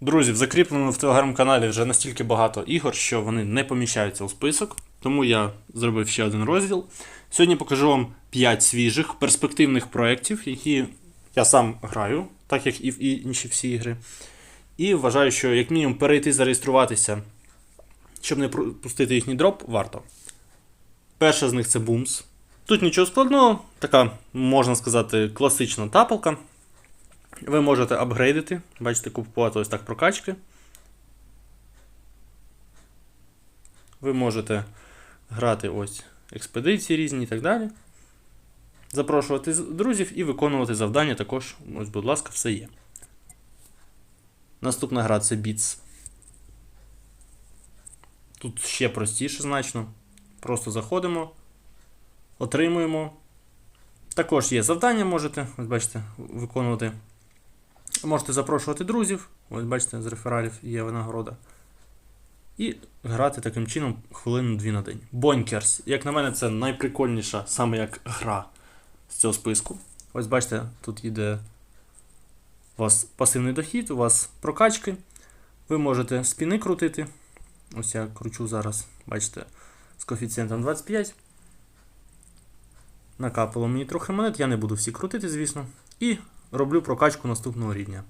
Друзі, в закріпленому в телеграм-каналі вже настільки багато ігор, що вони не поміщаються у список, тому я зробив ще один розділ. Сьогодні покажу вам 5 свіжих перспективних проєктів, які я сам граю, так як і в інші всі ігри. І вважаю, що як мінімум перейти зареєструватися, щоб не пропустити їхній дроп, варто. Перша з них це Booms. Тут нічого складного, така, можна сказати, класична тапалка. Ви можете апгрейдити, бачите, купувати ось так прокачки. Ви можете грати ось експедиції різні і так далі. Запрошувати друзів і виконувати завдання також. Ось, будь ласка, все є. Наступна гра це Beats. Тут ще простіше значно. Просто заходимо, отримуємо. Також є завдання, можете, ось бачите, виконувати. Можете запрошувати друзів, ось бачите, з рефералів є винагорода. І грати таким чином хвилину-дві на день. Бонкерс, як на мене, це найприкольніша саме як гра з цього списку. Ось бачите, тут йде у вас пасивний дохід, у вас прокачки. Ви можете спіни крутити. Ось я кручу зараз, бачите, з коефіцієнтом 25. Накапало мені трохи монет, я не буду всі крутити, звісно. І роблю прокачку наступного рівня.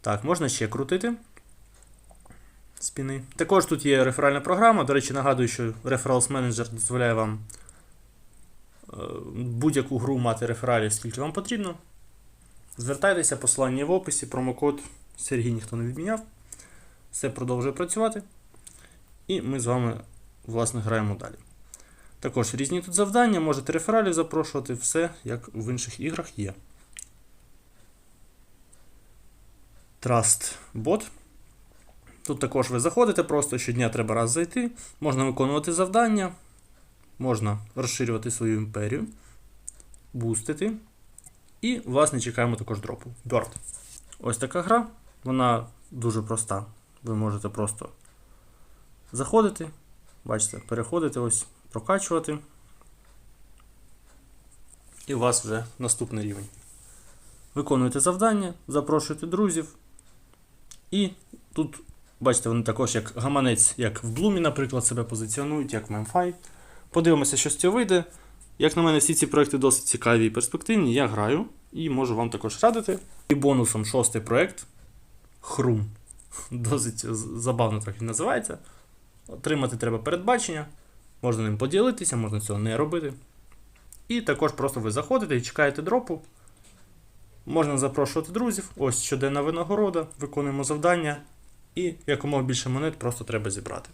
Так, можна ще крутити спіни. Також тут є реферальна програма. До речі, нагадую, що Referrals Manager дозволяє вам е, будь-яку гру мати рефералів, скільки вам потрібно. Звертайтеся, посилання в описі, промокод Сергій ніхто не відміняв. Все продовжує працювати. І ми з вами, власне, граємо далі. Також різні тут завдання, можете рефералів запрошувати, все як в інших іграх є. Trust Bot. Тут також ви заходите, просто щодня треба раз зайти. Можна виконувати завдання, можна розширювати свою імперію, бустити. І, власне, чекаємо також дропу. Bird. Ось така гра. Вона дуже проста. Ви можете просто заходити, бачите, переходити, ось, прокачувати. І у вас вже наступний рівень. Виконуєте завдання, запрошуєте друзів. І тут, бачите, вони також як гаманець, як в Блумі, наприклад, себе позиціонують, як в Memfy. Подивимося, що з цього вийде. Як на мене, всі ці проекти досить цікаві і перспективні. Я граю і можу вам також радити. І бонусом шостий проект Хрум. Досить забавно так він називається. Отримати треба передбачення. Можна ним поділитися, можна цього не робити. І також просто ви заходите і чекаєте дропу. Можна запрошувати друзів. Ось щоденна винагорода, виконуємо завдання. І якомога більше монет просто треба зібрати.